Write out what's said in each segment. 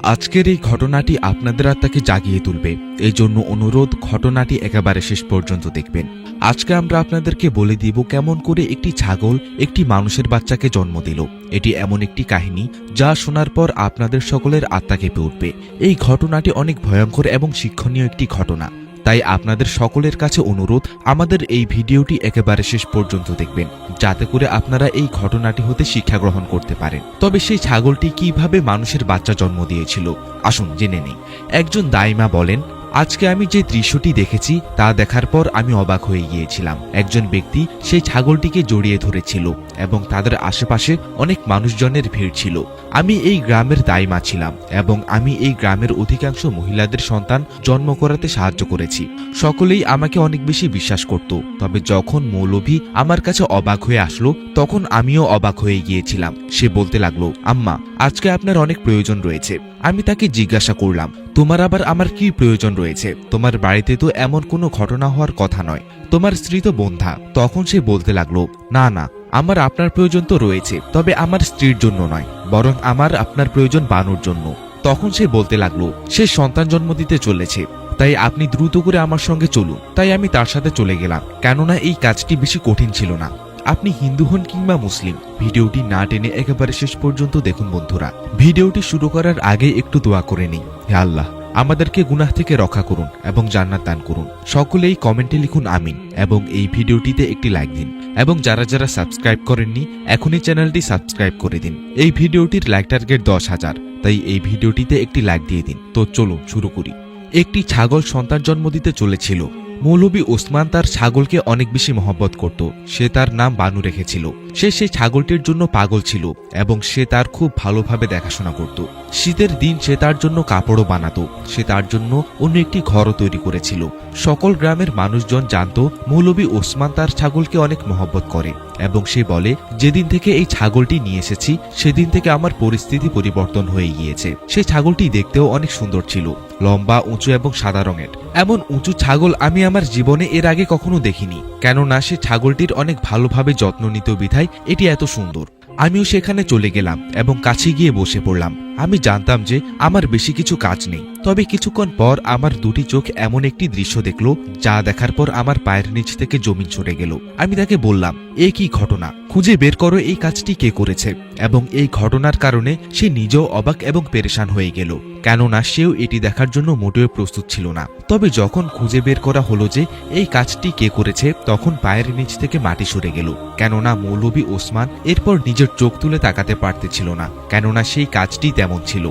আজকের এই ঘটনাটি আপনাদের আত্মাকে জাগিয়ে তুলবে। এই জন্য অনুরোধ, ঘটনাটি একেবারে শেষ পর্যন্ত দেখবেন। আজকে আমরা আপনাদেরকে বলে দিব কেমন করে একটি ছাগল একটি মানুষের বাচ্চাকে জন্ম দিল। এটি এমন একটি কাহিনী যা শোনার পর আপনাদের সকলের আত্মা কেঁপে উঠবে। এই ঘটনাটি অনেক ভয়ঙ্কর এবং শিক্ষণীয় একটি ঘটনা। তাই আপনাদের সকলের কাছে অনুরোধ, আমাদের এই ভিডিওটি একেবারে শেষ পর্যন্ত দেখবেন, যাতে করে আপনারা এই ঘটনাটি হতে শিক্ষা গ্রহণ করতে পারেন। তবে সেই ছাগলটি কীভাবে মানুষের বাচ্চা জন্ম দিয়েছিল? আসুন জেনে নেই। একজন দাইমা বলেন আজকে আমি যে দৃশ্যটি দেখেছি, তা দেখার পর আমি অবাক হয়ে গিয়েছিলাম। একজন ব্যক্তি সেই ছাগলটিকে জড়িয়ে ধরেছিল এবং তাদের আশেপাশে অনেক মানুষজনের ভিড় ছিল। আমি এই গ্রামের দাইমা ছিলাম এবং আমি এই গ্রামের অধিকাংশ মহিলাদের সন্তান জন্ম করাতে সাহায্য করেছি। সকলেই আমাকে অনেক বেশি বিশ্বাস করত। তবে যখন মৌলভী আমার কাছে অবাক হয়ে আসলো, তখন আমিও অবাক হয়ে গিয়েছিলাম। সে বলতে লাগল, আম্মা, আজকে আপনার অনেক প্রয়োজন রয়েছে। আমি তাকে জিজ্ঞাসা করলাম, তোমার আবার আমার কি প্রয়োজন রয়েছে? তোমার বাড়িতে তো এমন কোনো ঘটনা হওয়ার কথা নয়। তোমার স্ত্রী তো বন্ধা। তখন সে বলতে লাগল, না না, আমার আপনার প্রয়োজন তো রয়েছে, তবে আমার স্ত্রীর জন্য নয়, বরং আমার আপনার প্রয়োজন বানুর জন্য। তখন সে বলতে লাগল, সে সন্তান জন্ম দিতে চলেছে, তাই আপনি দ্রুত করে আমার সঙ্গে চলুন, তাই আমি তার সাথে চলে গেলাম, কেননা এই কাজটি বেশি কঠিন ছিল না। আপনি হিন্দু হন কিংবা মুসলিম, ভিডিওটি না টেনে একেবারে শেষ পর্যন্ত দেখুন বন্ধুরা। ভিডিওটি শুরু করার আগে একটু দোয়া করে নিই হে আল্লাহ, আমাদেরকে গুনাহ থেকে রক্ষা করুন এবং জান্নাত দান করুন। সকলেই কমেন্টে লিখুন আমিন এবং এই ভিডিওটিতে একটি লাইক দিন এবং যারা যারা সাবস্ক্রাইব করেননি, এখনই চ্যানেলটি সাবস্ক্রাইব করে দিন। এই ভিডিওটির লাইক টার্গেট দশ হাজার, তাই এই ভিডিওটিতে একটি লাইক দিয়ে দিন। তো চলুন শুরু করি। একটি ছাগল সন্তান জন্ম দিতে চলেছিল। মৌলবী ওসমান তার ছাগলকে অনেক বেশি মহব্বত করত। সে তার নাম বানু রেখেছিল। সে সেই ছাগলটির জন্য পাগল ছিল এবং সে তার খুব ভালোভাবে দেখাশোনা করত। শীতের দিন সে তার জন্য কাপড়ও বানাতো। সে তার জন্য অন্য একটি ঘরও তৈরি করেছিল। সকল গ্রামের মানুষজন জানত মৌলবী ওসমান তার ছাগলকে অনেক মহব্বত করে এবং সে বলে, যেদিন থেকে এই ছাগলটি নিয়ে এসেছি, সেদিন থেকে আমার পরিস্থিতি পরিবর্তন হয়ে গিয়েছে। সেই ছাগলটি দেখতেও অনেক সুন্দর ছিল, লম্বা, উঁচু এবং সাদা রঙের। এমন উঁচু ছাগল আমি আমার জীবনে এর আগে কখনো দেখিনি। কেননা সে ছাগলটির অনেক ভালোভাবে যত্ন নিত বিধায় এটি এত সুন্দর। আমিও সেখানে চলে গেলাম এবং কাছে গিয়ে বসে পড়লাম। আমি জানতাম যে আমার বেশি কিছু কাজ নেই। তবে কিছুক্ষণ পর আমার দুটি চোখ এমন একটি দৃশ্য দেখল, যা দেখার পর আমার পায়ের নিচ থেকে জমিন সরে গেল। আমি তাকে বললাম, এ কি ঘটনা? খুঁজে বের করো এই কাজটি কে করেছে। এবং এই ঘটনার কারণে সে নিজেও অবাক এবং পেরেশান হয়ে গেল। কেননা সেও এটি দেখার জন্য মোটেও প্রস্তুত ছিল না। তবে যখন খুঁজে বের করা হলো যে এই কাজটি কে করেছে, তখন পায়ের নিচ থেকে মাটি সরে গেল। কেননা মৌলবী ওসমান এরপর নিজের চোখ তুলে তাকাতে পারতেছিল না। কেননা সেই কাজটি তেমন ছিল।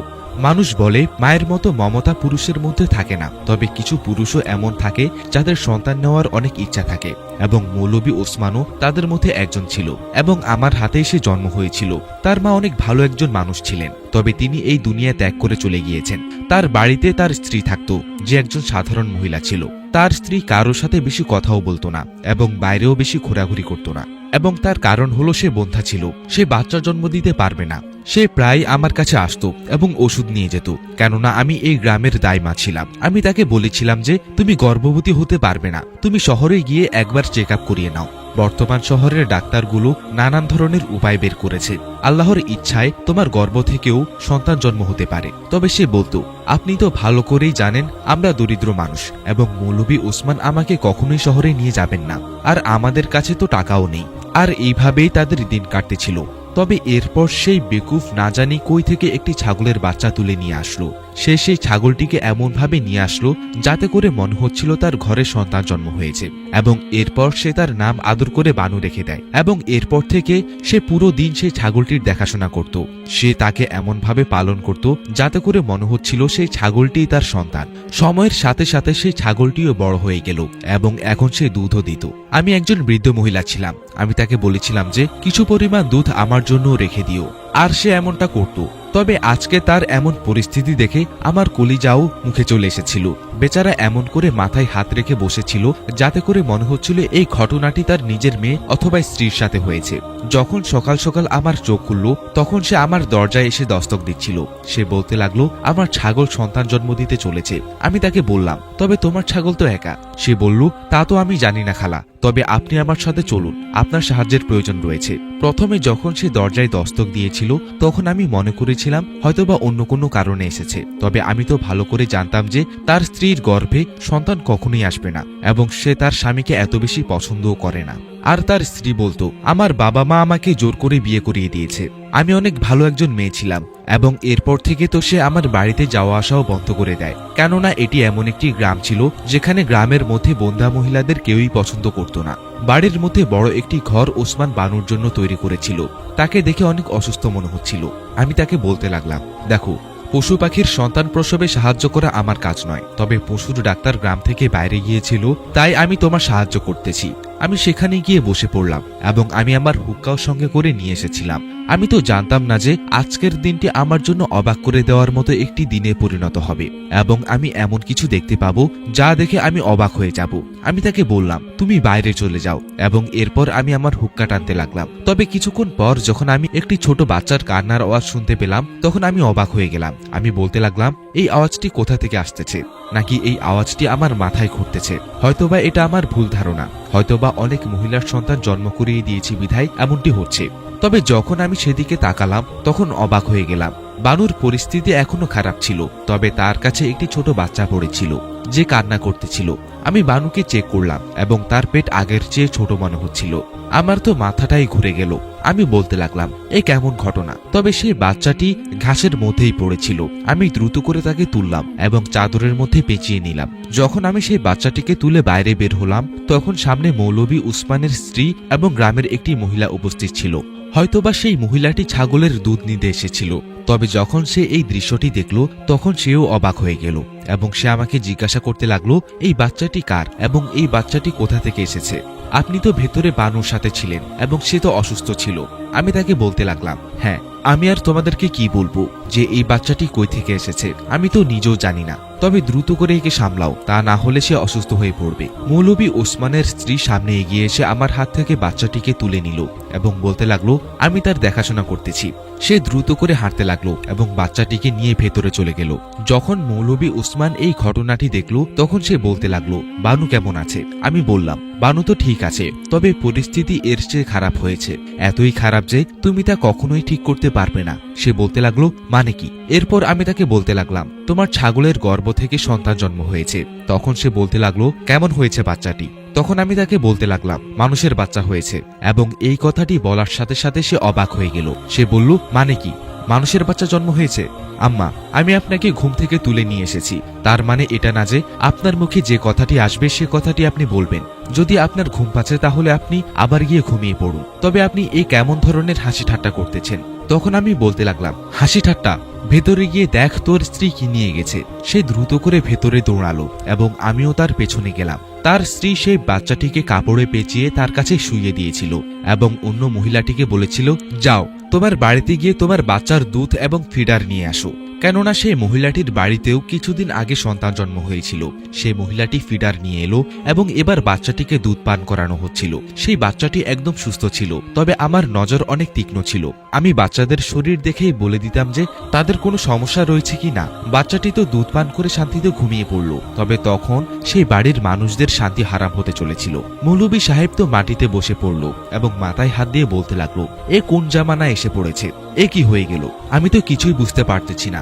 মানুষ বলে, মায়ের মতো মমতা পুরুষের মধ্যে থাকে না। তবে কিছু পুরুষও এমন থাকে, যাদের সন্তান নেওয়ার অনেক ইচ্ছা থাকে এবং মৌলবী ওসমানও তাদের মধ্যে একজন ছিল এবং আমার হাতে এসে জন্ম হয়েছিল। তার মা অনেক ভালো একজন মানুষ ছিলেন, তবে তিনি এই দুনিয়া ত্যাগ করে চলে গিয়েছেন। তার বাড়িতে তার স্ত্রী থাকত, যে একজন সাধারণ মহিলা ছিল। তার স্ত্রী কারোর সাথে বেশি কথাও বলতো না এবং বাইরেও বেশি ঘোরাঘুরি করত না। এবং তার কারণ হলো সে বন্ধা ছিল। সে বাচ্চা জন্ম দিতে পারবে না। সে প্রায় আমার কাছে আসতো এবং ওষুধ নিয়ে যেত। কেননা আমি এই গ্রামের দায়মা ছিলাম। আমি তাকে বলেছিলাম যে, তুমি গর্ভবতী হতে পারবে না। তুমি শহরে গিয়ে একবার চেক আপ করিয়ে নাও। বর্তমান শহরের ডাক্তারগুলো নানান ধরনের উপায় বের করেছে। আল্লাহর ইচ্ছায় তোমার গর্ভ থেকেও সন্তান জন্ম হতে পারে। তবে সে বলতো, আপনি তো ভালো করেই জানেন, আমরা দরিদ্র মানুষ এবং মৌলবী ওসমান আমাকে কখনোই শহরে নিয়ে যাবেন না। আর আমাদের কাছে তো টাকাও নেই। আর এইভাবেই তাদের দিন কাটতেছিল। তবে এরপর সেই বেকুফ না জানি কই থেকে একটি ছাগলের বাচ্চা তুলে নিয়ে আসলো। সে সেই ছাগলটিকে এমনভাবে নিয়ে আসলো যাতে করে মনে হচ্ছিল তার ঘরে সন্তান জন্ম হয়েছে এবং এরপর সে তার নাম আদর করে বানু রেখে দেয় এবং এরপর থেকে সে পুরো দিন সেই ছাগলটির দেখাশোনা করত। সে তাকে এমনভাবে পালন করত যাতে করে মনে হচ্ছিল সেই ছাগলটিই তার সন্তান। সময়ের সাথে সাথে সেই ছাগলটিও বড় হয়ে গেল এবং এখন সে দুধও দিত। আমি একজন বৃদ্ধ মহিলা ছিলাম। আমি তাকে বলেছিলাম যে, কিছু পরিমাণ দুধ আমার জন্য রেখে দিও। আর সে এমনটা করত। তবে আজকে তার এমন পরিস্থিতি দেখে আমার কলিজাও মুখে চলে এসেছিল। বেচারা এমন করে মাথায় হাত রেখে বসেছিল যাতে করে মনে হচ্ছিল এই ঘটনাটি তার নিজের মেয়ে অথবা স্ত্রীর সাথে হয়েছে। যখন সকাল সকাল আমার চোখ খুলল, তখন সে আমার দরজায় এসে দস্তক দিচ্ছিল। সে বলতে লাগল, আমার ছাগল সন্তান জন্ম দিতে চলেছে। আমি তাকে বললাম, তবে তোমার ছাগল তো একা? সে বলল, তা তো আমি জানি না খালা। তবে আপনি আমার সাথে চলুন। আপনার সাহায্যের প্রয়োজন রয়েছে। প্রথমে যখন সে দরজায় দস্তক দিয়েছিল, তখন আমি মনে করেছিলাম হয়তোবা অন্য কোনো কারণে এসেছে। তবে আমি তো ভালো করে জানতাম যে তার স্ত্রীর গর্ভে সন্তান কখনোই আসবে না এবং সে তার স্বামীকে এত বেশি পছন্দও করে না। আর তার স্ত্রী বলতো, আমার বাবা মা আমাকে জোর করে বিয়ে করিয়ে দিয়েছে। আমি অনেক ভালো একজন মেয়ে ছিলাম এবং এরপর থেকে তো সে আমার বাড়িতে যাওয়া আসাও বন্ধ করে দেয়। কেননা এটি এমন একটি গ্রাম ছিল যেখানে গ্রামের মধ্যে বন্ধা মহিলাদের কেউই পছন্দ করত না। বাড়ির মধ্যে বড় একটি ঘর ওসমান বানুর জন্য তৈরি করেছিল। তাকে দেখে অনেক অসুস্থ মনে হচ্ছিল। আমি তাকে বলতে লাগলাম, দেখো পশু পাখির সন্তান প্রসবে সাহায্য করা আমার কাজ নয়। তবে পশুর ডাক্তার গ্রাম থেকে বাইরে গিয়েছিল, তাই আমি তোমার সাহায্য করতেছি। আমি সেখানে গিয়ে বসে পড়লাম এবং আমি আমার হুক্কাও সঙ্গে করে নিয়ে এসেছিলাম। আমি তো জানতাম না যে আজকের দিনটি আমার জন্য অবাক করে দেওয়ার মতো একটি দিনে পরিণত হবে, এবং আমি এমন কিছু দেখতে পাবো যা দেখে আমি অবাক হয়ে যাব। আমি তাকে বললাম, তুমি বাইরে চলে যাও। এবং এরপর আমি আমার হুক্কা টানতে লাগলাম। তবে কিছুক্ষণ পর যখন আমি একটি ছোট বাচ্চার কান্নার আওয়াজ শুনতে পেলাম, তখন আমি অবাক হয়ে গেলাম। আমি বলতে লাগলাম, এই আওয়াজটি কোথা থেকে আসতেছে? নাকি এই আওয়াজটি আমার মাথায় ঘুরতেছে? হয়তোবা এটা আমার ভুল ধারণা। হয়তোবা অনেক মহিলার সন্তান জন্ম করিয়ে দিয়েছি বিধায় এমনটি হচ্ছে। তবে যখন আমি সেদিকে তাকালাম, তখন অবাক হয়ে গেলাম। বানুর পরিস্থিতি এখনও খারাপ ছিল, তবে তার কাছে একটি ছোট বাচ্চা পড়েছিল, যে কান্না করতেছিল। আমি বানুকে চেক করলাম এবং তার পেট আগের চেয়ে ছোট মনে হচ্ছিল। আমার তো মাথাটাই ঘুরে গেল। আমি বলতে লাগলাম, এ কেমন ঘটনা? তবে সেই বাচ্চাটি ঘাসের মধ্যেই পড়েছিল। আমি দ্রুত করে তাকে তুললাম এবং চাদরের মধ্যে পেঁচিয়ে নিলাম। যখন আমি সেই বাচ্চাটিকে তুলে বাইরে বের হলাম, তখন সামনে মৌলভী উসমানের স্ত্রী এবং গ্রামের একটি মহিলা উপস্থিত ছিল। হয়তোবা সেই মহিলাটি ছাগলের দুধ নিতে এসেছিল, তবে যখন সে এই দৃশ্যটি দেখল, তখন সেও অবাক হয়ে গেল, এবং সে আমাকে জিজ্ঞাসা করতে লাগল, এই বাচ্চাটি কার? এবং এই বাচ্চাটি কোথা থেকে এসেছে? আপনি তো ভেতরে বানুর সাথে ছিলেন, এবং সে তো অসুস্থ ছিল। আমি তাকে বলতে লাগলাম হ্যাঁ আমি আর তোমাদেরকে কি বলব যে এই বাচ্চাটি কই থেকে এসেছে? আমি তো নিজেও জানি না। তবে দ্রুত করে একে সামলাও, তা না হলে সে অসুস্থ হয়ে পড়বে। মৌলবী ওসমানের স্ত্রী সামনে এগিয়ে এসে আমার হাত থেকে বাচ্চাটিকে তুলে নিল এবং বলতে লাগল, আমি তার দেখাশোনা করতেছি। সে দ্রুত করে হাঁটতে লাগল এবং বাচ্চাটিকে নিয়ে ভেতরে চলে গেল। যখন মৌলবী ওসমান এই ঘটনাটি দেখল, তখন সে বলতে লাগল, বানু কেমন আছে? আমি বললাম বানু তো ঠিক আছে, তবে পরিস্থিতি এর চেয়ে খারাপ হয়েছে। এতই খারাপ যে তুমি তা কখনোই ঠিক করতে পারবে না। সে বলতে লাগল মানে কি? এরপর আমি তাকে বলতে লাগলাম, তোমার ছাগলের গর্ভ থেকে সন্তান জন্ম হয়েছে। তখন সে বলতে লাগল, কেমন হয়েছে বাচ্চাটি? তখন আমি তাকে বলতে লাগলাম, মানুষের বাচ্চা হয়েছে। এবং এই কথাটি বলার সাথে সাথে সে অবাক হয়ে গেল। সে বলল মানে কি? মানুষের বাচ্চা জন্ম হয়েছে। আম্মা, আমি আপনাকে ঘুম থেকে তুলে নিয়ে এসেছি। তার মানে এটা না যে আপনার মুখে যে কথাটি আসবে, সে কথাটি আপনি বলবেন। যদি আপনার ঘুম পাচ্ছে, তাহলে আপনি আবার গিয়ে ঘুমিয়ে পড়ুন। তবে আপনি এই কেমন ধরনের হাসি ঠাট্টা করতেছেন? তখন আমি বলতে লাগলাম, হাসি ঠাট্টা? ভেতরে গিয়ে দেখ তোর স্ত্রী কি নিয়ে গেছে। সে দ্রুত করে ভেতরে দৌড়ালো এবং আমিও তার পেছনে গেলাম। তার স্ত্রী সেই বাচ্চাটিকে কাপড়ে পেঁচিয়ে তার কাছে শুয়ে দিয়েছিল এবং অন্য মহিলাটিকে বলেছিল, যাও, তোমার বাড়িতে গিয়ে তোমার বাচ্চার দুধ এবং ফিডার নিয়ে আসো। কেননা সেই মহিলাটির বাড়িতেও কিছুদিন আগে সন্তান জন্ম হয়েছিল। সেই মহিলাটি ফিডার নিয়ে এলো এবং এবার বাচ্চাটিকে দুধ পান করানো হচ্ছিল। সেই বাচ্চাটি একদম সুস্থ ছিল, তবে আমার নজর অনেক তীক্ষ্ণ ছিল। আমি বাচ্চাদের শরীর দেখেই বলে দিতাম যে, তাদের কোনো সমস্যা রয়েছে কি না। বাচ্চাটি তো দুধ পান করে শান্তিতে ঘুমিয়ে পড়ল, তবে তখন সেই বাড়ির মানুষদের শান্তি হারাম হতে চলেছিল। মৌলবী সাহেব তো মাটিতে বসে পড়ল এবং মাথায় হাত দিয়ে বলতে লাগল, এ কোন জামানা এসে পড়েছে? এ কি হয়ে গেল? আমি তো কিছুই বুঝতে পারতেছি না।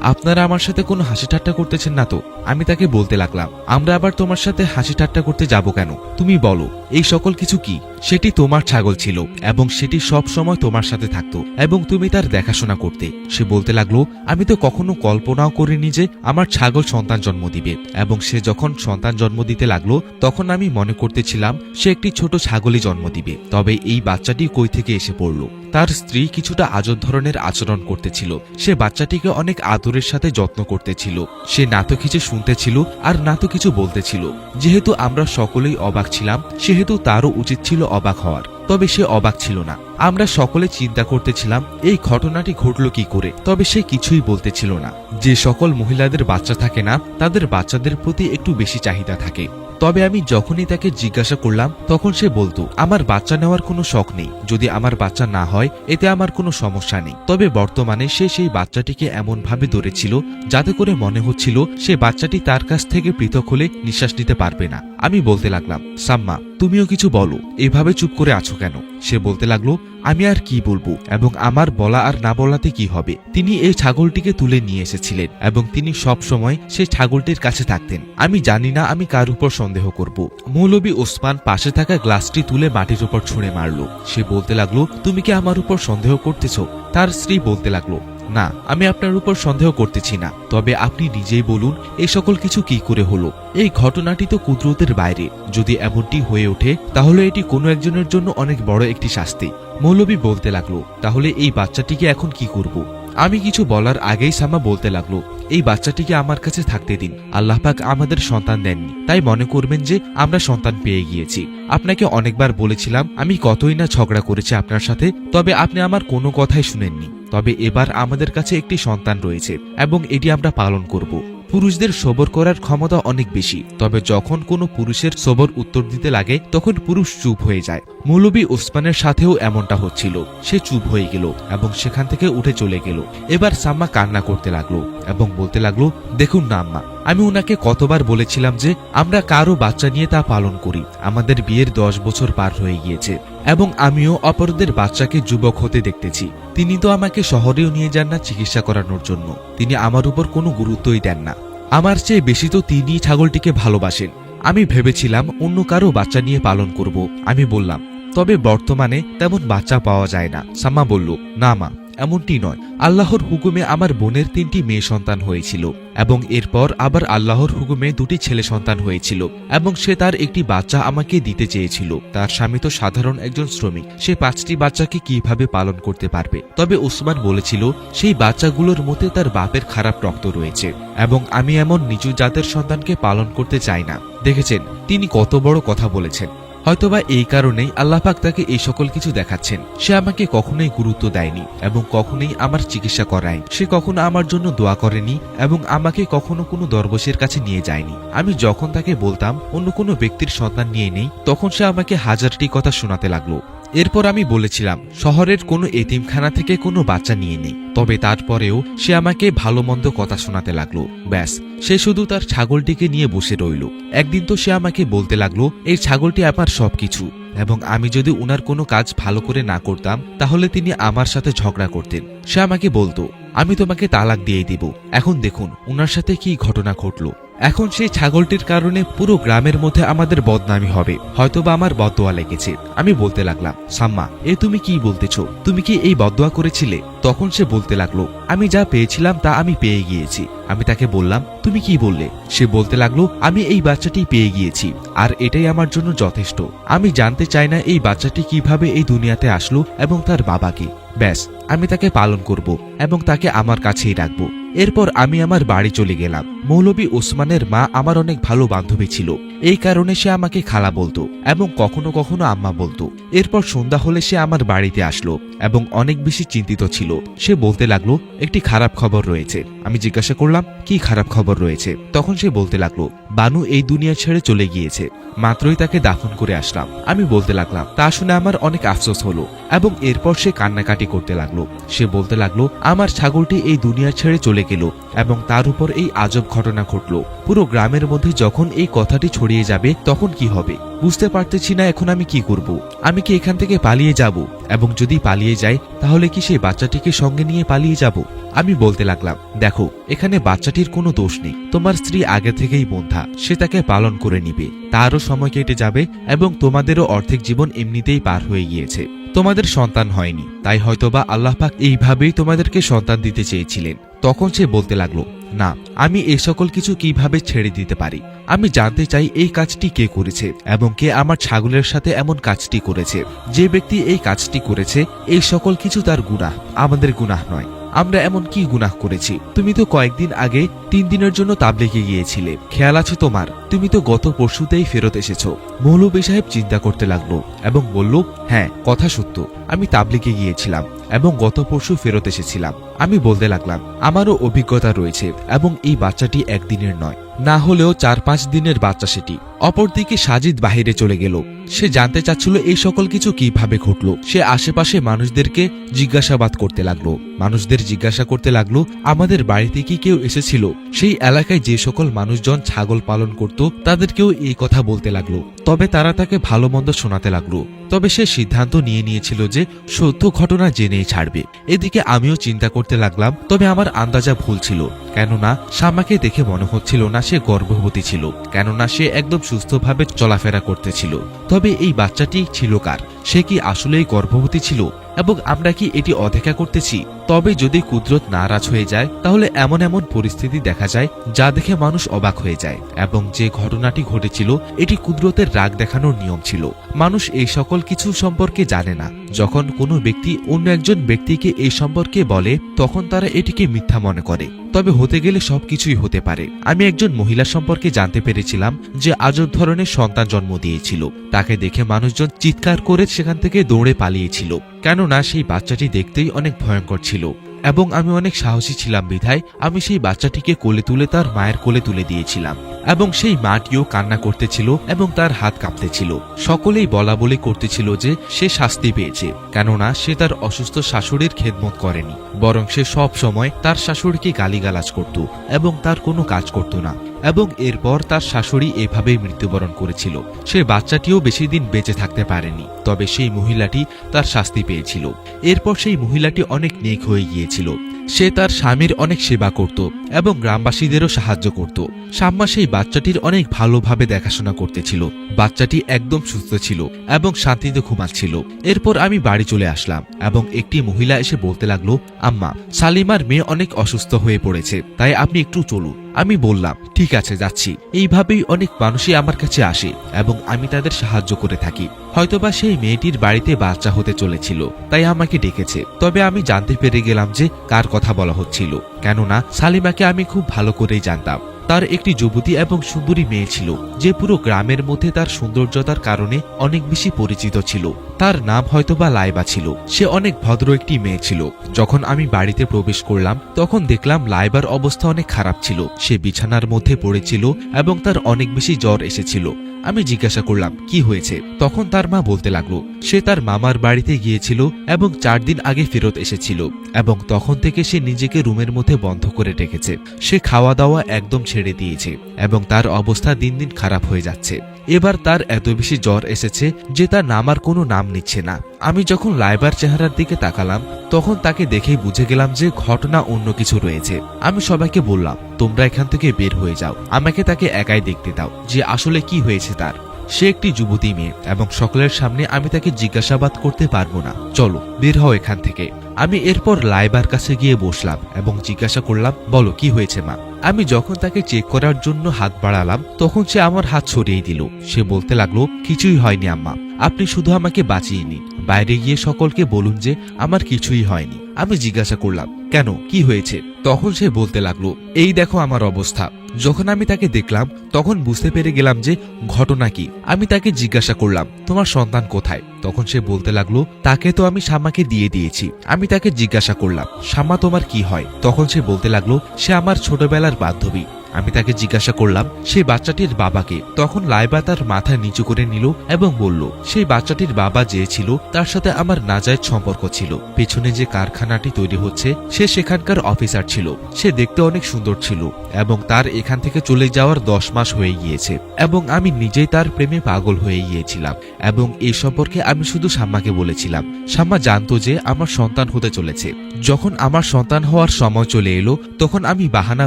আপনারা আমার সাথে কোনো হাসি ঠাট্টা করতেছেন না তো। আমি তাকে বলতে লাগলাম, আমরা আবার তোমার সাথে হাসি ঠাট্টা করতে যাব কেন? তুমি বলো, এই সকল কিছু কি? সেটি তোমার ছাগল ছিল এবং সেটি সব সময় তোমার সাথে থাকতো এবং তুমি তার দেখাশোনা করতে। সে বলতে লাগল, আমি তো কখনো কল্পনাও করিনি যে আমার ছাগল সন্তান জন্ম দিবে। এবং সে যখন সন্তান জন্ম দিতে লাগল, তখন আমি মনে করতেছিলাম, সে একটি ছোট ছাগলই জন্ম দিবে। তবে এই বাচ্চাটি কই থেকে এসে পড়ল? তার স্ত্রী কিছুটা আজব ধরনের আচরণ করতেছিল। সে বাচ্চাটিকে অনেক আদরের সাথে যত্ন করতেছিল। সে না তো কিছু শুনতেছিল আর না তো কিছু বলতেছিল। যেহেতু আমরা সকলেই অবাক ছিলাম, সেহেতু তারও উচিত ছিল অবাক হওয়ার। তবে সে অবাক ছিল না। আমরা সকলে চিন্তা করতেছিলাম, এই ঘটনাটি ঘটল কি করে? তবে সে কিছুই বলতেছিল না। যে সকল মহিলাদের বাচ্চা থাকে না, তাদের বাচ্চাদের প্রতি একটু বেশি চাহিদা থাকে। তবে আমি যখনই তাকে জিজ্ঞাসা করলাম, তখন সে বলতো, আমার বাচ্চা নেওয়ার কোনো শখ নেই। যদি আমার বাচ্চা না হয়, এতে আমার কোনো সমস্যা নেই। তবে বর্তমানে সে সেই বাচ্চাটিকে এমনভাবে ধরেছিল, যাতে করে মনে হচ্ছিল সে বাচ্চাটি তার কাছ থেকে পৃথক হলে নিঃশ্বাস নিতে পারবে না। আমি বলতে লাগলাম, সাম্মা, তুমিও কিছু বলো, এভাবে চুপ করে আছো কেন? সে বলতে লাগল, আমি আর কি বলব? এবং আমার বলা আর না বলাতে কি হবে? তিনি এই ছাগলটিকে তুলে নিয়ে এসেছিলেন এবং তিনি সব সময় সেই ছাগলটির কাছে থাকতেন। আমি জানি না আমি কার উপর সন্দেহ করব। মৌলবী ওসমান পাশে থাকা গ্লাসটি তুলে মাটির উপর ছুঁড়ে মারল। সে বলতে লাগল, তুমি কি আমার উপর সন্দেহ করতেছ? তার স্ত্রী বলতে লাগল না, আমি আপনার উপর সন্দেহ করতেছি না, তবে আপনি নিজেই বলুন এই সকল কিছু কি করে হলো। এই ঘটনাটি তো কুদরতের বাইরে, যদি এমনটি হয়ে ওঠে, তাহলে এটি কোনো একজনের জন্য অনেক বড় একটি শাস্তি। মৌলবী বলতে লাগল, তাহলে এই বাচ্চাটিকে এখন কি করব? আমি কিছু বলার আগেই সামা বলতে লাগল, এই বাচ্চাটিকে আমার কাছে থাকতে দিন। আল্লাহ পাক আমাদের সন্তান দেননি। তাই মনে করবেন যে আমরা সন্তান পেয়ে গিয়েছি। আপনাকে অনেকবার বলেছিলাম, আমি কতই না ঝগড়া করেছি আপনার সাথে, তবে আপনি আমার কোনো কথাই শুনেননি। তবে এবার আমাদের কাছে একটি সন্তান রয়েছে, এবং এটি আমরা পালন করব। পুরুষদের সবর করার ক্ষমতা অনেক বেশি। তবে যখন কোনো পুরুষের সবর উত্তর দিতে লাগে, তখন পুরুষ চুপ হয়ে যায়। মৌলবী ওসমানের সাথেও এমনটা হচ্ছিল। সে চুপ হয়ে গেল এবং সেখান থেকে উঠে চলে গেল। এবার সাম্মা কান্না করতে লাগল এবং বলতে লাগল, দেখুন না আম্মা, আমি ওনাকে কতবার বলেছিলাম যে আমরা কারও বাচ্চা নিয়ে তা পালন করি। আমাদের বিয়ের দশ বছর পার হয়ে গিয়েছে। এবং আমিও অপরদের বাচ্চাকে যুবক হতে দেখতেছি। তিনি তো আমাকে শহরেও নিয়ে যান না চিকিৎসা করানোর জন্য। তিনি আমার উপর কোনো গুরুত্বই দেন না। আমার চেয়ে বেশি তো তিনি ছাগলটিকে ভালোবাসেন। আমি ভেবেছিলাম অন্য কারও বাচ্চা নিয়ে পালন করব। আমি বললাম, তবে বর্তমানে তেমন বাচ্চা পাওয়া যায় না। সাম্মা বলল, না মা। এমনটি নয়, আল্লাহর হুকুমে আমার বোনের তিনটি মেয়ে সন্তান হয়েছিল, এবং এরপর আবার আল্লাহর হুকুমে দুটি ছেলে সন্তান হয়েছিল, এবং সে তার একটি বাচ্চা আমাকে দিতে চেয়েছিল। তার স্বামী তো সাধারণ একজন শ্রমিক, সে পাঁচটি বাচ্চাকে কীভাবে পালন করতে পারবে? তবে ওসমান বলেছিল, সেই বাচ্চাগুলোর মধ্যে তার বাপের খারাপ রক্ত রয়েছে, এবং আমি এমন নিচু জাতের সন্তানকে পালন করতে চাই না। দেখেছেন, তিনি কত বড় কথা বলেছেন। হয়তোবা এই কারণেই আল্লাপাক তাকে এই সকল কিছু দেখাচ্ছেন। সে আমাকে কখনোই গুরুত্ব দেয়নি এবং কখনোই আমার চিকিৎসা করায় সে কখনো আমার জন্য দোয়া করেনি এবং আমাকে কখনো কোনো দরবশের কাছে নিয়ে যায়নি। আমি যখন তাকে বলতাম, অন্য কোনো ব্যক্তির সন্তান নিয়ে নেই, তখন সে আমাকে হাজারটি কথা শোনাতে লাগল। এরপর আমি বলেছিলাম, শহরের কোনো এতিমখানা থেকে কোনো বাচ্চা নিয়ে নেই। তবে তারপরেও সে আমাকে ভালো মন্দ কথা শোনাতে লাগল। ব্যাস, সে শুধু তার ছাগলটিকে নিয়ে বসে রইল। একদিন তো সে আমাকে বলতে লাগল, এই ছাগলটি আমার সবকিছু। এবং আমি যদি উনার কোনো কাজ ভালো করে না করতাম, তাহলে তিনি আমার সাথে ঝগড়া করতেন। সে আমাকে বলতো, আমি তোমাকে তালাক দিয়ে দিব। এখন দেখুন, উনার সাথে কি ঘটনা ঘটলো। এখন সেই ছাগলটির কারণে পুরো গ্রামের মধ্যে আমাদের বদনামি হবে। হয়তোবা আমার বদোয়া লেগেছে। আমি বলতে লাগলাম, সাম্মা, এ তুমি কি বলতেছো? তুমি কি এই বদোয়া করেছিলে? তখন সে বলতে লাগল, আমি যা পেয়েছিলাম তা আমি পেয়ে গিয়েছি। আমি তাকে বললাম, তুমি কি বললে? সে বলতে লাগল, আমি এই বাচ্চাটি পেয়ে গিয়েছি, আর এটাই আমার জন্য যথেষ্ট। আমি জানতে চাই না এই বাচ্চাটি কীভাবে এই দুনিয়াতে আসলো এবং তার বাবাকে। ব্যাস, আমি তাকে পালন করব এবং তাকে আমার কাছেই রাখব। এরপর আমি আমার বাড়ি চলে গেলাম। মৌলবী ওসমানের মা আমার অনেক ভালো বান্ধবী ছিল। এই কারণে সে আমাকে খালা বলতো এবং কখনো কখনো আম্মা বলতো। এরপর সন্ধ্যা হলে সে আমার বাড়িতে আসলো এবং অনেক বেশি চিন্তিত ছিল। সে বলতে লাগল, একটি খারাপ খবর রয়েছে। আমি জিজ্ঞাসা করলাম, কি খারাপ খবর রয়েছে? তখন সে বলতে লাগল, বানু এই দুনিয়া ছেড়ে চলে গিয়েছে। মাত্রই তাকে দাফন করে আসলাম। আমি বলতে লাগলাম, তা শুনে আমার অনেক আফসোস হলো। এবং এরপর সে কান্নাকাটি করতে লাগল। সে বলতে লাগল, আমার ছাগলটি এই দুনিয়া ছেড়ে চলে গেল এবং তার উপর এই আজব ঘটনা ঘটলো। পুরো গ্রামের মধ্যে যখন এই কথাটি ছড়িয়ে যাবে, তখন কি হবে? বুঝতে পারতেছি না এখন আমি কি করব। আমি কি এখান থেকে পালিয়ে যাব? এবং যদি পালিয়ে যাই, তাহলে কি সেই বাচ্চাটিকে সঙ্গে নিয়ে পালিয়ে যাব? আমি বলতে লাগলাম, দেখো, এখানে বাচ্চাটির কোনো দোষ নেই। তোমার স্ত্রী আগে থেকেই বন্ধা। সে তাকে পালন করে নিবে। তারও সময় কেটে যাবে এবং তোমাদেরও অর্ধেক জীবন এমনিতেই পার হয়ে গিয়েছে। তোমাদের সন্তান হয়নি। তাই হয়তোবা আল্লাহ পাক এইভাবেই তোমাদেরকে সন্তান দিতে চেয়েছিলেন। তখন সে বলতে লাগল, না, আমি এই সকল কিছু কীভাবে ছেড়ে দিতে পারি? আমি জানতে চাই এই কাজটি কে করেছে এবং কে আমার ছাগলের সাথে এমন কাজটি করেছে। যে ব্যক্তি এই কাজটি করেছে, এই সকল কিছু তার গুনাহ, আমাদের গুনাহ নয়। আমরা এমন কি গুনাহ করেছি? তুমি তো কয়েকদিন আগে তিন দিনের জন্য তাবলিগে গিয়েছিলে। খেয়াল আছে তোমার? তুমি তো গত পরশুতেই ফেরত এসেছ। মৌলবী সাহেব চিন্তা করতে লাগল এবং বলল হ্যাঁ কথা সত্য। আমি তাবলিগে গিয়েছিলাম এবং গত পরশু ফেরত এসেছিলাম। আমি বলতে লাগলাম, আমারও অভিজ্ঞতা রয়েছে এবং এই বাচ্চাটি একদিনের নয়। না হলেও চার পাঁচ দিনের বাচ্চা সেটি। অপরদিকে সাজিদ বাহিরে চলে গেল। সে জানতে চাচ্ছিল এই সকল কিছু কীভাবে ঘটল। সে আশেপাশে মানুষদেরকে জিজ্ঞাসাবাদ করতে লাগল। মানুষদের জিজ্ঞাসা করতে লাগল, আমাদের বাড়িতে কি কেউ এসেছিল? সেই এলাকায় যে সকল মানুষজন ছাগল পালন করত, তাদেরকেও এই কথা বলতে লাগল। তবে তারা তাকে ভালো মন্দ শোনাতে লাগল। তবে সে সিদ্ধান্ত নিয়ে নিয়েছিল যে সত্য ঘটনা জেনেই ছাড়বে। এদিকে আমিও চিন্তা করতে লাগলাম, তবে আমার আন্দাজা ভুল ছিল। কেননা শামাকে দেখে মনে হচ্ছিল না সে গর্ভবতী ছিল। কেননা সে একদম সুস্থভাবে চলাফেরা করতেছিল তবে এই বাচ্চাটি ছিল কার? সে কি আসলেই গর্ভবতী ছিল? এবং আমরা কি এটি অদেখা করতেছি? তবে যদি কুদরত নারাজ হয়ে যায়, তাহলে এমন এমন পরিস্থিতি দেখা যায় যা দেখে মানুষ অবাক হয়ে যায়। এবং যে ঘটনাটি ঘটেছিল, এটি কুদরতের রাগ দেখানোর নিয়ম ছিল। মানুষ এই সকল কিছু সম্পর্কে জানে না। যখন কোনো ব্যক্তি অন্য একজন ব্যক্তিকে এই সম্পর্কে বলে, তখন তারা এটিকে মিথ্যা মনে করে। তবে হতে গেলে সবকিছুই হতে পারে। আমি একজন মহিলা সম্পর্কে জানতে পেরেছিলাম যে আজব ধরনের সন্তান জন্ম দিয়েছিল। তাকে দেখে মানুষজন চিৎকার করে সেখান থেকে দৌড়ে পালিয়েছিল। কেননা সেই বাচ্চাটি দেখতেই অনেক ভয়ঙ্কর ছিল এবং আমি অনেক সাহসী ছিলাম বিধায় আমি সেই বাচ্চাটিকে কোলে তুলে তার মায়ের কোলে তুলে দিয়েছিলাম। এবং সেই মাটিও কান্না করতেছিল এবং তার হাত কাঁপতেছিল। সকলেই বলা বলি করতেছিল যে সে শাস্তি পেয়েছে, কেননা সে তার অসুস্থ শাশুড়ির খেদমত করেনি, বরং সে সব সময় তার শাশুড়িকে গালিগালাজ করত এবং তার কোনো কাজ করত না। এবং এরপর তার শাশুড়ি এভাবেই মৃত্যুবরণ করেছিল। সে বাচ্চাটিও বেশি দিন বেঁচে থাকতে পারেনি, তবে সেই মহিলাটি তার শাস্তি পেয়েছিল। এরপর সেই মহিলাটি অনেক নেক হয়ে গিয়েছিল। সে তার স্বামীর অনেক সেবা করত এবং গ্রামবাসীদেরও সাহায্য করত। সাম্মা সেই বাচ্চাটির অনেক ভালোভাবে দেখাশোনা করতেছিল। বাচ্চাটি একদম সুস্থ ছিল এবং শান্তিতে ঘুমাচ্ছিল। এরপর আমি বাড়ি চলে আসলাম এবং একটি মহিলা এসে বলতে লাগল, আম্মা, সালিমার মেয়ে অনেক অসুস্থ হয়ে পড়েছে, তাই আপনি একটু চলুন। আমি বললাম, ঠিক আছে, যাচ্ছি। এইভাবেই অনেক মানুষই আমার কাছে আসে এবং আমি তাদের সাহায্য করে থাকি। হয়তোবা সেই মেয়েটির বাড়িতে বাচ্চা হতে চলেছিল, তাই আমাকে ডেকেছে। তবে আমি জানতে পেরে গেলাম যে কার কথা বলা হচ্ছিল। কেননা সালিমাকে আমি খুব ভালো করেই জানতাম। তার একটি যুবতী এবং সুন্দরী মেয়ে ছিল, যে পুরো গ্রামের মধ্যে তার সৌন্দর্যতার কারণে অনেক বেশি পরিচিত ছিল। তার নাম হয়তোবা লাইবা ছিল। সে অনেক ভদ্র একটি মেয়ে ছিল। যখন আমি বাড়িতে প্রবেশ করলাম, তখন দেখলাম লাইবার অবস্থা অনেক খারাপ ছিল। সে বিছানার মধ্যে পড়েছিল এবং তার অনেক বেশি জ্বর এসেছিল। আমি জিজ্ঞাসা করলাম, কি হয়েছে? তখন তার মা বলতে লাগল, সে তার মামার বাড়িতে গিয়েছিল এবং চার দিন আগে ফেরত এসেছিল এবং তখন থেকে সে নিজেকে রুমের মধ্যে বন্ধ করে রেখেছে। সে খাওয়া দাওয়া একদম ছেড়ে দিয়েছে এবং তার অবস্থা দিন দিন খারাপ হয়ে যাচ্ছে। এবার তার এত বেশি জ্বর এসেছে যে তার নামার কোনো নাম নিচ্ছে না। আমি যখন লাইবার চেহারার দিকে তাকালাম, তখন তাকে দেখেই বুঝে গেলাম যে ঘটনা অন্য কিছু রয়েছে। আমি সবাইকে বললাম, তোমরা এখান থেকে বের হয়ে যাও। আমাকে তাকে একাই দেখতে দাও যে আসলে কি হয়েছে তার। সে একটি যুবতী মেয়ে এবং সকলের সামনে আমি তাকে জিজ্ঞাসাবাদ করতে পারব না। চলো, বের হও এখান থেকে। আমি এরপর লাইবার কাছে গিয়ে বসলাম এবং জিজ্ঞাসা করলাম, বলো, কি হয়েছে মা? আমি যখন তাকে চেক করার জন্য হাত বাড়ালাম, তখন সে আমার হাত ছড়িয়ে দিল। সে বলতে লাগল, কিছুই হয়নি আম্মা। আপনি শুধু আমাকে বাঁচিয়ে নিন বাইরে গিয়ে সকলকে বলুন যে আমার কিছুই হয়নি। আমি জিজ্ঞাসা করলাম, কেন? কি হয়েছে? তখন সে বলতে লাগল, এই দেখো আমার অবস্থা। যখন আমি তাকে দেখলাম, তখন বুঝতে পেরে গেলাম যে ঘটনা কি। আমি তাকে জিজ্ঞাসা করলাম, তোমার সন্তান কোথায়? তখন সে বলতে লাগল, তাকে তো আমি শামাকে দিয়ে দিয়েছি। আমি তাকে জিজ্ঞাসা করলাম শামা তোমার কি হয়? তখন সে বলতে লাগল, সে আমার ছোটবেলার বান্ধবী। আমি তাকে জিজ্ঞাসা করলাম, সেই বাচ্চাটির বাবাকে তখন লাইবা তার মাথা নিচু করে নিল এবং বলল, সেই বাচ্চাটির বাবা যে ছিল, তার সাথে আমার নাজায়জ সম্পর্ক ছিল। পেছনে যে কারখানাটি তৈরি হচ্ছে, সে সেখানকার অফিসার ছিল। সে দেখতে অনেক সুন্দর ছিল এবং তার এখান থেকে চলে যাওয়ার দশ মাস হয়ে গিয়েছে এবং আমি নিজেই তার প্রেমে পাগল হয়ে গিয়েছিলাম এবং এই সম্পর্কে আমি শুধু শাম্মাকে বলেছিলাম। শাম্মা জানতো যে আমার সন্তান হতে চলেছে। যখন আমার সন্তান হওয়ার সময় চলে এলো, তখন আমি বাহানা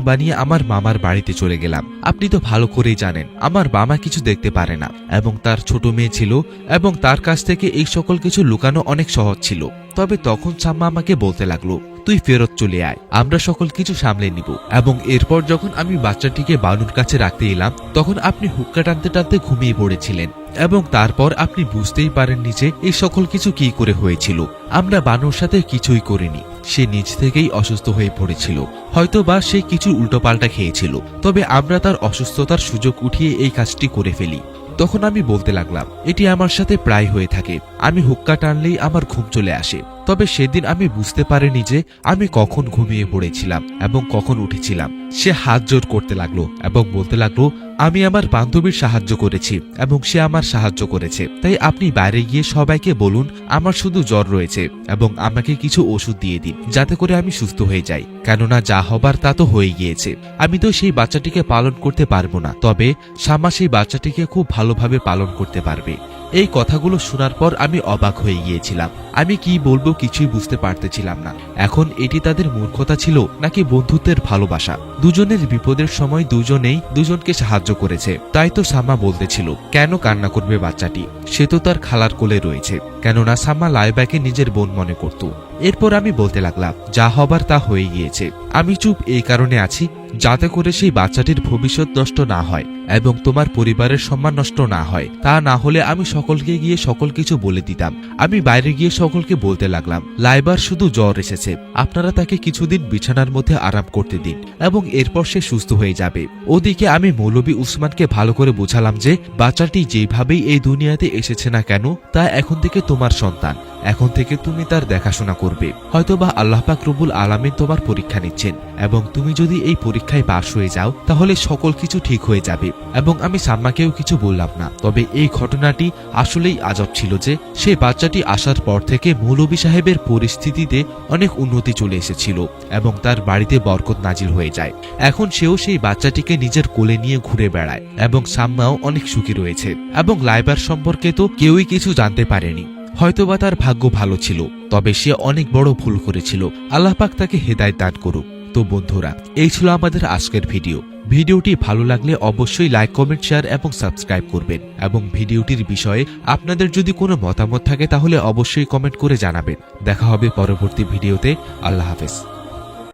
বানিয়ে আমার মামার বাড়িতে চলে গেলাম। আপনি তো ভালো করেই জানেন, আমার বাবা কিছু দেখতে পারে না এবং তার ছোট মেয়ে ছিল এবং তার কাছ থেকে এই সকল কিছু লুকানো অনেক সহজ ছিল। তবে তখন সাম্মা আমাকে বলতে লাগল তুই ফেরত চলে আয়। আমরা সকল কিছু সামলে নিব এবং এরপর যখন আমি বাচ্চাটিকে বানুর কাছে রাখতে এলাম, তখন আপনি হুক্কা টানতে টানতে ঘুমিয়ে পড়েছিলেন এবং তারপর আপনি বুঝতেই পারেননি যে এই সকল কিছু কি করে হয়েছিল। আমরা বানুর সাথে কিছুই করিনি। সে নিজ থেকেই অসুস্থ হয়ে পড়েছিল। হয়তো বা সে কিছু উল্টোপাল্টা খেয়েছিল, তবে আমরা তার অসুস্থতার সুযোগ উঠিয়ে এই কাজটি করে ফেলি। তখন আমি বলতে লাগলাম, এটি আমার সাথে প্রায় হয়ে থাকে। আমি হুক্কা টানলেই আমার ঘুম চলে আসে। তবে সেদিন আমি বুঝতে পারিনি যে আমি কখন ঘুমিয়ে পড়েছিলাম এবং কখন উঠেছিলাম। সে হাত জোর করতে লাগল এবং বলতে লাগল, আমি আমার বান্ধবীর সাহায্য করেছি এবং সে আমার সাহায্য করেছে। তাই আপনি বাইরে গিয়ে সবাইকে বলুন, আমার শুধু জ্বর রয়েছে এবং আমাকে কিছু ওষুধ দিয়ে দিন, যাতে করে আমি সুস্থ হয়ে যাই। কেননা যা হবার তা তো হয়ে গিয়েছে। আমি তো সেই বাচ্চাটিকে পালন করতে পারব না, তবে শামা সেই বাচ্চাটিকে খুব ভালোভাবে পালন করতে পারবে। এই কথাগুলো শোনার পর আমি অবাক হয়ে গিয়েছিলাম। আমি কি বলব কিছুই বুঝতে পারতেছিলাম না। এখন এটি তাদের মূর্খতা ছিল নাকি বন্ধুত্বের ভালোবাসা? দুজনের বিপদের সময় দুজনেই দুজনকে সাহায্য করেছে। তাই তো সাম্মা বলতেছিল, কেন কান্না করবে বাচ্চাটি? সে তো তার খালার কোলে রয়েছে। কেননা সাম্মা লাইবাকে নিজের বোন মনে করত। এরপর আমি বলতে লাগলাম, যা হবার তা হয়ে গিয়েছে। আমি চুপ এই কারণে আছি, যাতে করে সেই বাচ্চাটির ভবিষ্যৎ নষ্ট না হয়। এবং তোমার পরিবারের সম্মান নষ্ট না হয়। তা না হলে আমি সকলকে গিয়ে সকল কিছু বলে দিতাম। আমি বাইরে গিয়ে সকলকে বলতে লাগলাম, লাইবার শুধু জ্বর এসেছে। আপনারা তাকে কিছুদিন বিছানার মধ্যে আরাম করতে দিন এবং এরপর সে সুস্থ হয়ে যাবে। ওদিকে আমি মৌলবী উসমানকে ভালো করে বোঝালাম যে, বাচ্চাটি যেভাবেই এই দুনিয়াতে এসেছে না কেন, তা এখন থেকে তোমার সন্তান। এখন থেকে তুমি তার দেখাশোনা করবে। হয়তোবা আল্লাহ পাক রবুল আলামিন তোমার পরীক্ষা নিচ্ছেন এবং তুমি যদি এই পরীক্ষায় পাশ হয়ে যাও, তাহলে সকল কিছু ঠিক হয়ে যাবে। এবং আমি সাম্মাকেও কিছু বললাম না। তবে এই ঘটনাটি আসলেই আজব ছিল যে সে বাচ্চাটি আসার পর থেকে মৌলবী সাহেবের পরিস্থিতিতে অনেক উন্নতি চলে এসেছিল এবং তার বাড়িতে বরকত নাজিল হয়ে যায়। এখন সেও সেই বাচ্চাটিকে নিজের কোলে নিয়ে ঘুরে বেড়ায় এবং সাম্মাও অনেক সুখী রয়েছে এবং লাইবার সম্পর্কে তো কেউই কিছু জানতে পারেনি। হয়তোবা তার ভাগ্য ভালো ছিল, তবে সে অনেক বড় ভুল করেছিল। আল্লাহ পাক তাকে হেদায় দান করুক। তো বন্ধুরা, এই ছিল আমাদের আজকের ভিডিও। ভিডিওটি ভালো লাগলে অবশ্যই লাইক, কমেন্ট, শেয়ার এবং সাবস্ক্রাইব করবেন এবং ভিডিওটির বিষয়ে আপনাদের যদি কোনো মতামত থাকে তাহলে অবশ্যই কমেন্ট করে জানাবেন। দেখা হবে পরবর্তী ভিডিওতে। আল্লাহ হাফেজ।